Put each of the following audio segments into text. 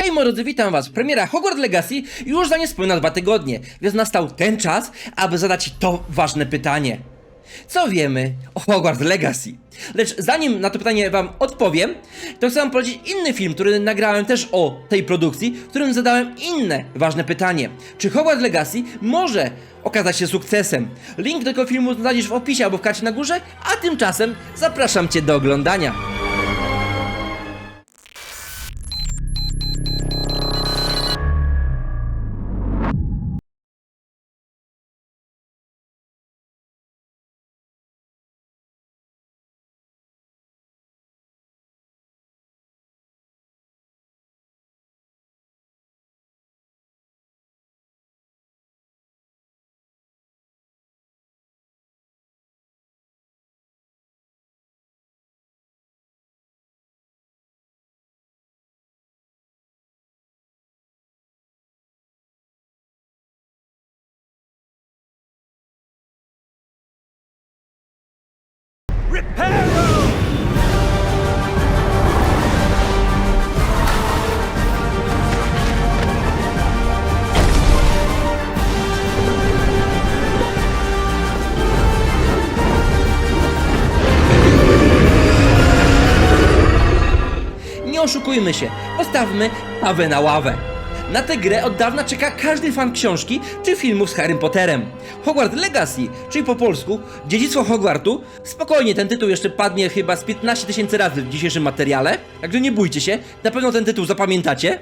Hej moi drodzy, witam was. Premiera Hogwarts Legacy już za niespełna dwa tygodnie, więc nastał ten czas, aby zadać to ważne pytanie. Co wiemy o Hogwarts Legacy? Lecz zanim na to pytanie wam odpowiem, to chcę wam polecić inny film, który nagrałem też o tej produkcji, w którym zadałem inne ważne pytanie. Czy Hogwarts Legacy może okazać się sukcesem? Link do tego filmu znajdziesz w opisie albo w karcie na górze, a tymczasem zapraszam cię do oglądania. Nie oszukujmy się, postawmy Pawę na ławę. Na tę grę od dawna czeka każdy fan książki czy filmów z Harrym Potterem. Hogwarts Legacy, czyli po polsku Dziedzictwo Hogwartu. Spokojnie, ten tytuł jeszcze padnie chyba z 15 tysięcy razy w dzisiejszym materiale, także nie bójcie się, na pewno ten tytuł zapamiętacie.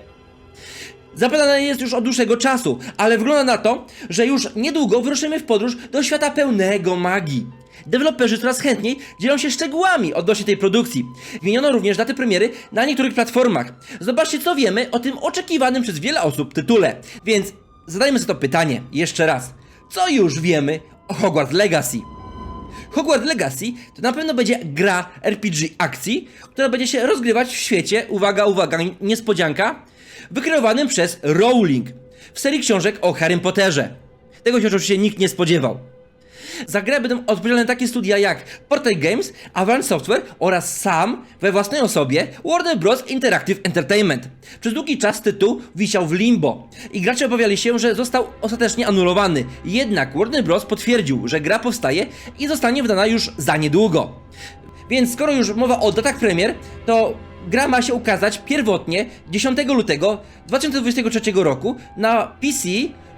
Zapewne jest już od dłuższego czasu, ale wygląda na to, że już niedługo wyruszymy w podróż do świata pełnego magii. Deweloperzy coraz chętniej dzielą się szczegółami odnośnie tej produkcji. Wymieniono również daty premiery na niektórych platformach. Zobaczcie co wiemy o tym oczekiwanym przez wiele osób tytule. Więc zadajmy sobie to pytanie jeszcze raz. Co już wiemy o Hogwarts Legacy? Hogwarts Legacy to na pewno będzie gra RPG akcji, która będzie się rozgrywać w świecie, uwaga, uwaga, niespodzianka, wykreowanym przez Rowling w serii książek o Harrym Potterze. Tego się oczywiście nikt nie spodziewał. Za grę będą odpowiedzialne takie studia jak Portal Games, Avant Software oraz sam, we własnej osobie, Warner Bros. Interactive Entertainment. Przez długi czas tytuł wisiał w limbo i gracze obawiali się, że został ostatecznie anulowany. Jednak Warner Bros. potwierdził, że gra powstaje i zostanie wydana już za niedługo. Więc skoro już mowa o datach premier, to gra ma się ukazać pierwotnie 10 lutego 2023 roku na PC,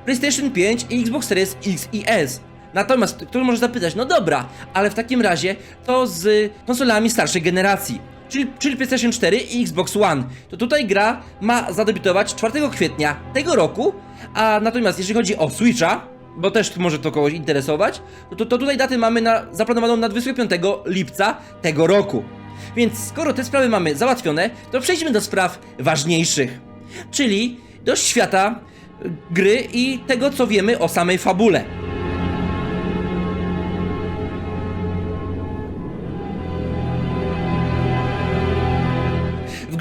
PlayStation 5 i Xbox Series X i S. Natomiast ktoś może zapytać, no dobra, ale w takim razie to z konsolami starszej generacji, czyli, czyli PlayStation 4 i Xbox One. To tutaj gra ma zadebiutować 4 kwietnia tego roku, a natomiast jeżeli chodzi o Switcha, bo też może to kogoś interesować, to, to, to tutaj daty mamy na, zaplanowaną na 25 lipca tego roku. Więc skoro te sprawy mamy załatwione, to przejdźmy do spraw ważniejszych, czyli do świata gry i tego, co wiemy o samej fabule.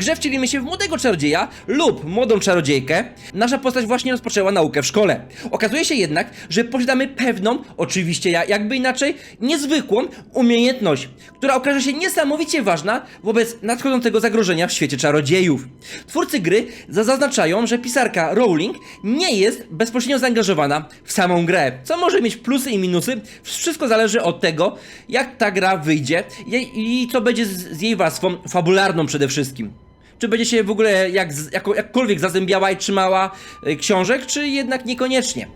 Grze wcielimy się w młodego czarodzieja lub młodą czarodziejkę. Nasza postać właśnie rozpoczęła naukę w szkole. Okazuje się jednak, że posiadamy pewną, oczywiście ja- jakby inaczej, niezwykłą umiejętność, która okaże się niesamowicie ważna wobec nadchodzącego zagrożenia w świecie czarodziejów. Twórcy gry za- zaznaczają, że pisarka Rowling nie jest bezpośrednio zaangażowana w samą grę, co może mieć plusy i minusy. Wszystko zależy od tego, jak ta gra wyjdzie i, co będzie z jej warstwą fabularną przede wszystkim. Czy będzie się w ogóle jak, jako, jakkolwiek zazębiała i trzymała y, książek, czy jednak niekoniecznie?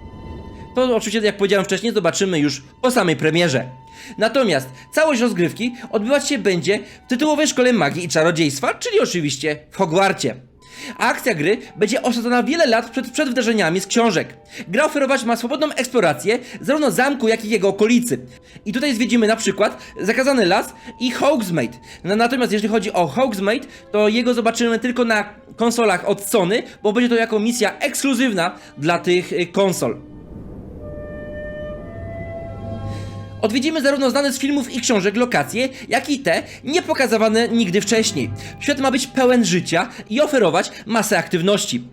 To oczywiście, jak powiedziałem wcześniej, zobaczymy już po samej premierze. Natomiast całość rozgrywki odbywać się będzie w tytułowej szkole magii i czarodziejstwa, czyli oczywiście w Hogwarcie. A akcja gry będzie osadzona wiele lat przed, przed wydarzeniami z książek. Gra oferować ma swobodną eksplorację zarówno zamku, jak i jego okolicy. I tutaj zwiedzimy na przykład Zakazany Las i Hogsmeade. No, natomiast jeżeli chodzi o Hogsmeade, to jego zobaczymy tylko na konsolach od Sony, bo będzie to jako misja ekskluzywna dla tych y, konsol. Odwiedzimy zarówno znane z filmów i książek lokacje, jak i te niepokazywane nigdy wcześniej. Świat ma być pełen życia i oferować masę aktywności.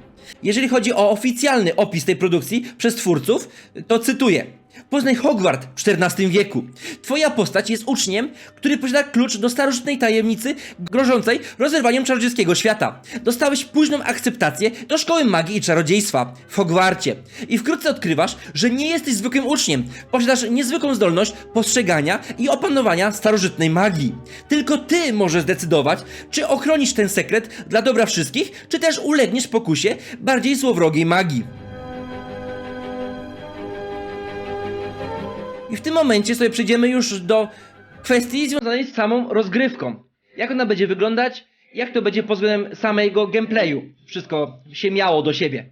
Jeżeli chodzi o oficjalny opis tej produkcji przez twórców, to cytuję. Poznaj Hogwart w XIV wieku. Twoja postać jest uczniem, który posiada klucz do starożytnej tajemnicy grożącej rozerwaniem czarodziejskiego świata. Dostałeś późną akceptację do szkoły magii i czarodziejstwa w Hogwarcie. I wkrótce odkrywasz, że nie jesteś zwykłym uczniem. Posiadasz niezwykłą zdolność postrzegania i opanowania starożytnej magii. Tylko ty możesz zdecydować, czy ochronisz ten sekret dla dobra wszystkich, czy też ulegniesz pokusie bardziej złowrogiej magii. I w tym momencie sobie przejdziemy już do kwestii związanej z samą rozgrywką. Jak ona będzie wyglądać, jak to będzie pod względem samego gameplayu. Wszystko się miało do siebie.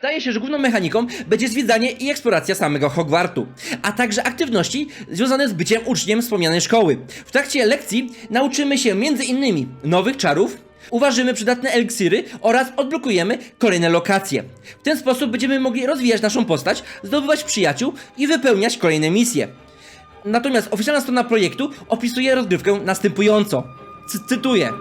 Zdaje się, że główną mechaniką będzie zwiedzanie i eksploracja samego Hogwartu, a także aktywności związane z byciem uczniem wspomnianej szkoły. W trakcie lekcji nauczymy się m.in. nowych czarów, uważymy przydatne eliksiry oraz odblokujemy kolejne lokacje. W ten sposób będziemy mogli rozwijać naszą postać, zdobywać przyjaciół i wypełniać kolejne misje. Natomiast oficjalna strona projektu opisuje rozgrywkę następująco. C- cytuję.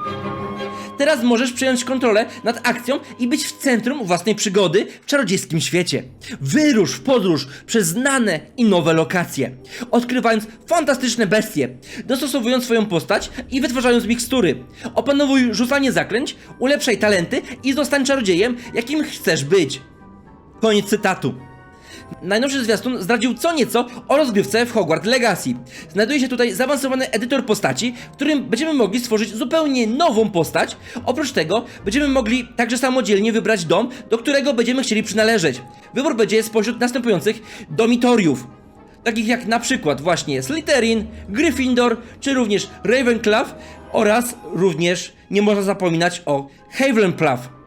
Teraz możesz przejąć kontrolę nad akcją i być w centrum własnej przygody w czarodziejskim świecie. Wyrusz w podróż przez znane i nowe lokacje, odkrywając fantastyczne bestie, dostosowując swoją postać i wytwarzając mikstury. Opanowuj rzucanie zaklęć, ulepszaj talenty i zostań czarodziejem, jakim chcesz być. Koniec cytatu. Najnowszy zwiastun zdradził co nieco o rozgrywce w Hogwarts Legacy. Znajduje się tutaj zaawansowany edytor postaci, w którym będziemy mogli stworzyć zupełnie nową postać. Oprócz tego będziemy mogli także samodzielnie wybrać dom, do którego będziemy chcieli przynależeć. Wybór będzie spośród następujących domitoriów. Takich jak na przykład właśnie Slytherin, Gryffindor, czy również Ravenclaw oraz również nie można zapominać o Hufflepuff.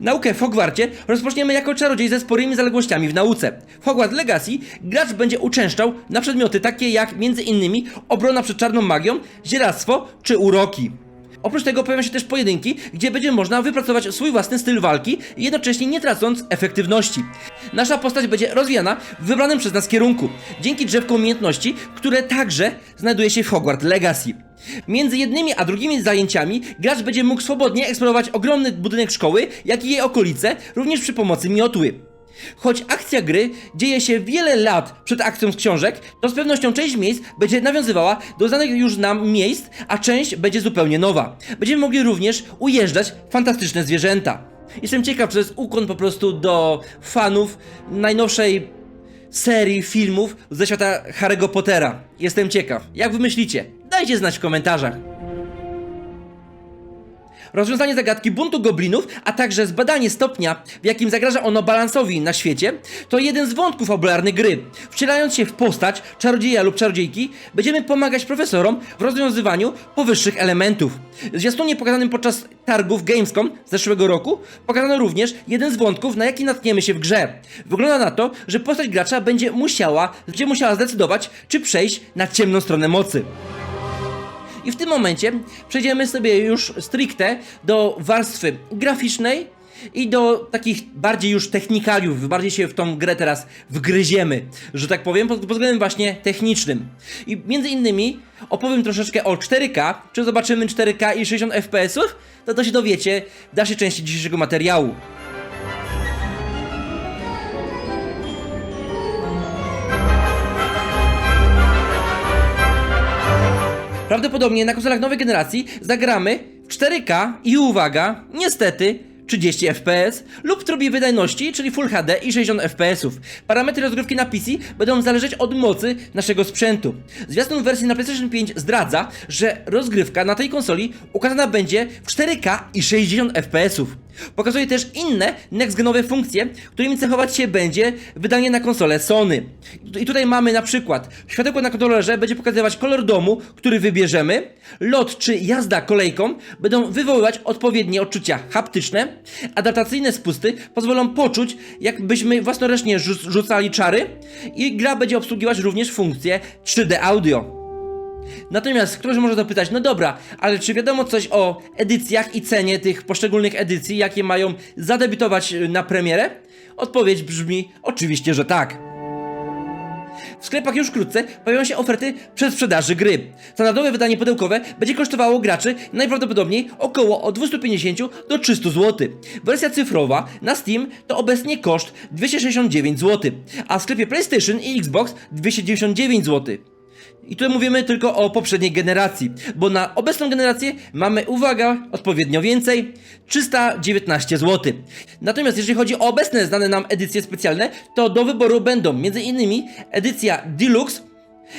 Naukę w Hogwarcie rozpoczniemy jako czarodziej ze sporymi zaległościami w nauce. W Hogwarts Legacy gracz będzie uczęszczał na przedmioty takie jak m.in. obrona przed czarną magią, zieractwo czy uroki. Oprócz tego pojawią się też pojedynki, gdzie będzie można wypracować swój własny styl walki, jednocześnie nie tracąc efektywności. Nasza postać będzie rozwijana w wybranym przez nas kierunku, dzięki drzewkom umiejętności, które także znajduje się w Hogwarts Legacy. Między jednymi a drugimi zajęciami gracz będzie mógł swobodnie eksplorować ogromny budynek szkoły, jak i jej okolice, również przy pomocy miotły. Choć akcja gry dzieje się wiele lat przed akcją z książek, to z pewnością część miejsc będzie nawiązywała do znanych już nam miejsc, a część będzie zupełnie nowa. Będziemy mogli również ujeżdżać fantastyczne zwierzęta. Jestem ciekaw, czy to jest ukłon po prostu do fanów najnowszej serii filmów ze świata Harry'ego Pottera. Jestem ciekaw. Jak wy myślicie? Dajcie znać w komentarzach. Rozwiązanie zagadki buntu goblinów, a także zbadanie stopnia, w jakim zagraża ono balansowi na świecie, to jeden z wątków fabularnych gry. Wcielając się w postać czarodzieja lub czarodziejki, będziemy pomagać profesorom w rozwiązywaniu powyższych elementów. W zwiastunie pokazanym podczas targów Gamescom zeszłego roku pokazano również jeden z wątków, na jaki natkniemy się w grze. Wygląda na to, że postać gracza będzie musiała, będzie musiała zdecydować, czy przejść na ciemną stronę mocy. I w tym momencie przejdziemy sobie już stricte do warstwy graficznej i do takich bardziej już technikaliów, bardziej się w tą grę teraz wgryziemy, że tak powiem, pod, pod względem właśnie technicznym. I między innymi opowiem troszeczkę o 4K, czy zobaczymy 4K i 60 FPS, to to się dowiecie w dalszej części dzisiejszego materiału. Prawdopodobnie na konsolach nowej generacji zagramy w 4K i uwaga, niestety 30 FPS lub w trybie wydajności, czyli Full HD i 60 FPS. Parametry rozgrywki na PC będą zależeć od mocy naszego sprzętu. Zwiastun wersji na PlayStation 5 zdradza, że rozgrywka na tej konsoli ukazana będzie w 4K i 60 FPS. Pokazuje też inne next-genowe funkcje, którymi cechować się będzie wydanie na konsolę Sony. I tutaj mamy na przykład światełko na kontrolerze będzie pokazywać kolor domu, który wybierzemy, lot czy jazda kolejką będą wywoływać odpowiednie odczucia haptyczne, adaptacyjne spusty pozwolą poczuć, jakbyśmy własnoręcznie rzu- rzucali czary i gra będzie obsługiwać również funkcję 3D audio. Natomiast ktoś może zapytać, no dobra, ale czy wiadomo coś o edycjach i cenie tych poszczególnych edycji, jakie mają zadebiutować y, na premierę? Odpowiedź brzmi oczywiście, że tak. W sklepach już wkrótce pojawią się oferty przedsprzedaży gry. Standardowe wydanie pudełkowe będzie kosztowało graczy najprawdopodobniej około od 250 do 300 zł. Wersja cyfrowa na Steam to obecnie koszt 269 zł, a w sklepie PlayStation i Xbox 299 zł. I tutaj mówimy tylko o poprzedniej generacji, bo na obecną generację mamy, uwaga, odpowiednio więcej 319 zł. Natomiast jeżeli chodzi o obecne znane nam edycje specjalne, to do wyboru będą m.in. edycja Deluxe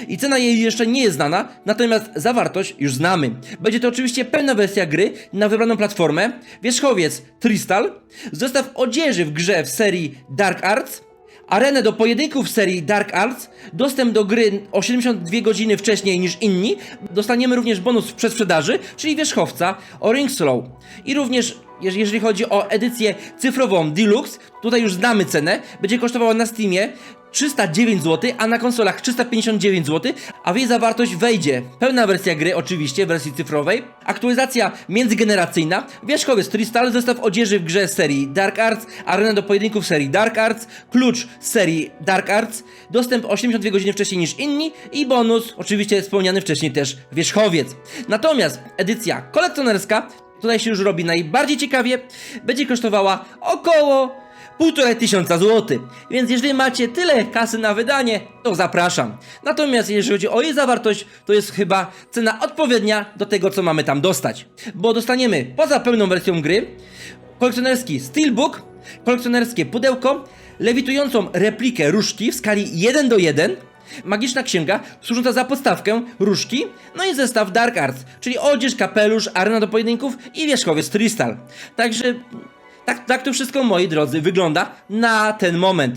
i cena jej jeszcze nie jest znana, natomiast zawartość już znamy. Będzie to oczywiście pełna wersja gry na wybraną platformę, wierzchowiec Tristal, zestaw odzieży w grze w serii Dark Arts, arenę do pojedynków serii Dark Arts, dostęp do gry o 72 godziny wcześniej niż inni, dostaniemy również bonus w przedsprzedaży, czyli wierzchowca o Ring Slow. I również jeż- jeżeli chodzi o edycję cyfrową Deluxe, tutaj już znamy cenę, będzie kosztowała na Steamie 309 zł, a na konsolach 359 zł, a w jej zawartość wejdzie pełna wersja gry, oczywiście w wersji cyfrowej, aktualizacja międzygeneracyjna, wierzchowiec Tristal, zestaw odzieży w grze serii Dark Arts, arena do pojedynków serii Dark Arts, klucz serii Dark Arts, dostęp 82 godziny wcześniej niż inni i bonus, oczywiście wspomniany wcześniej też wierzchowiec. Natomiast edycja kolekcjonerska, tutaj się już robi najbardziej ciekawie, będzie kosztowała około półtora tysiąca złotych. Więc jeżeli macie tyle kasy na wydanie, to zapraszam. Natomiast jeżeli chodzi o jej zawartość, to jest chyba cena odpowiednia do tego, co mamy tam dostać. Bo dostaniemy poza pełną wersją gry kolekcjonerski steelbook, kolekcjonerskie pudełko, lewitującą replikę różki w skali 1 do 1, Magiczna księga służąca za podstawkę różki, no i zestaw Dark Arts, czyli odzież, kapelusz, arena do pojedynków i wierzchowiec Tristal. Także tak, tak to wszystko, moi drodzy, wygląda na ten moment.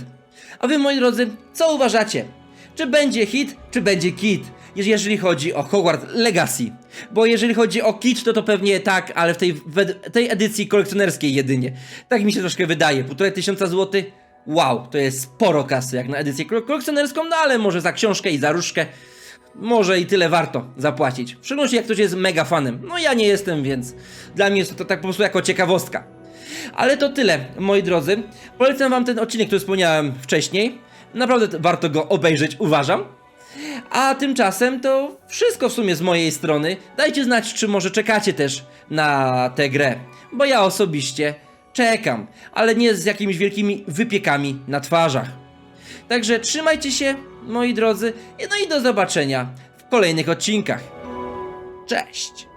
A wy, moi drodzy, co uważacie? Czy będzie hit, czy będzie kit? jeż- Jeżeli chodzi o Hogwarts Legacy. Bo jeżeli chodzi o kit, to to pewnie tak, ale w tej, w tej edycji kolekcjonerskiej jedynie. Tak mi się troszkę wydaje. Półtorej tysiąca złotych? Wow, to jest sporo kasy jak na edycję kole- kolekcjonerską, no ale może za książkę i za różkę może i tyle warto zapłacić. W szczególności jak ktoś jest mega fanem. No ja nie jestem, więc dla mnie jest to tak po prostu jako ciekawostka. Ale to tyle, moi drodzy. Polecam wam ten odcinek, który wspomniałem wcześniej. Naprawdę warto go obejrzeć, uważam. A tymczasem to wszystko w sumie z mojej strony. Dajcie znać, czy może czekacie też na tę grę. Bo ja osobiście czekam, ale nie z jakimiś wielkimi wypiekami na twarzach. Także trzymajcie się, moi drodzy, no i do zobaczenia w kolejnych odcinkach. Cześć!